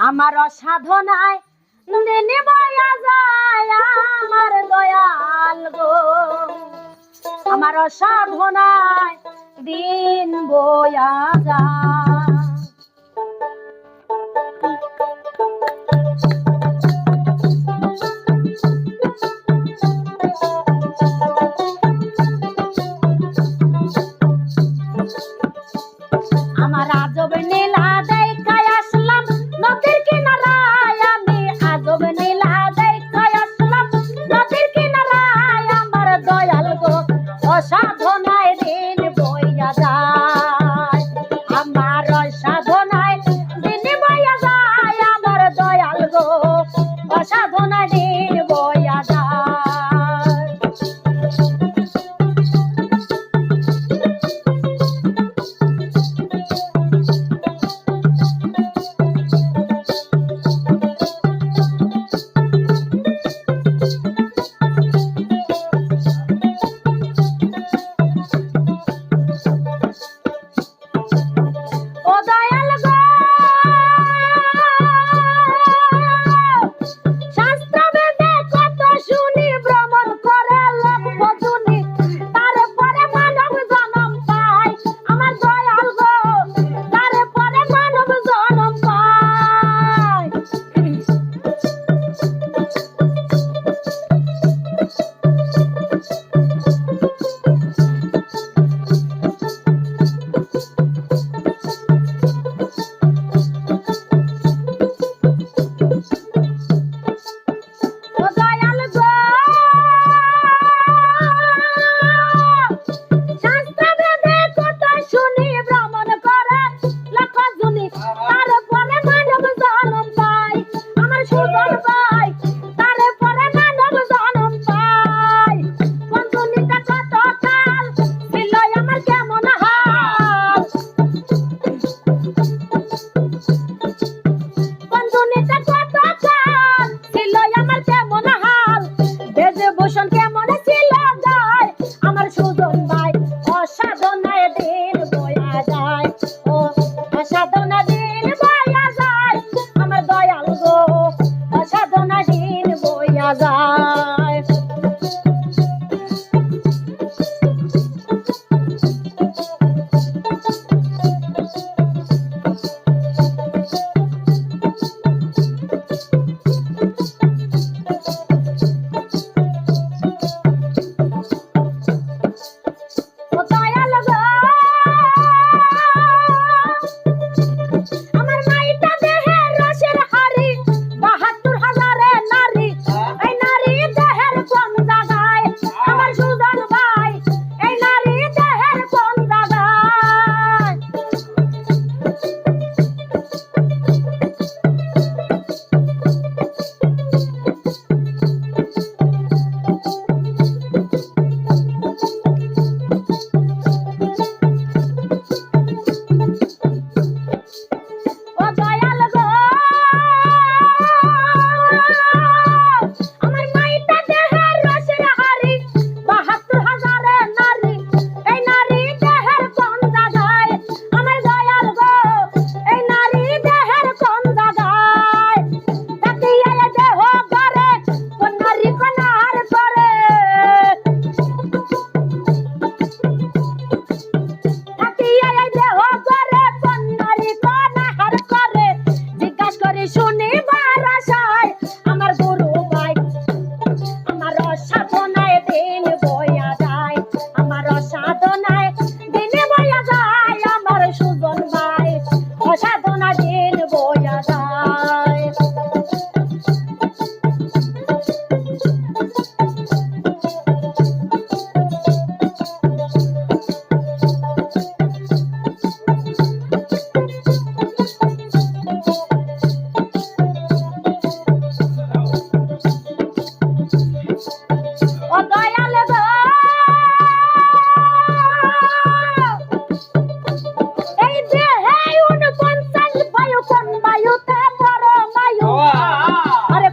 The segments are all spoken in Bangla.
আমার অসাধনায় দিনে বয়া যায় আমার দয়াল গো। আমার অসাধনায় দিন বয়া যায় अरे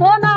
acabou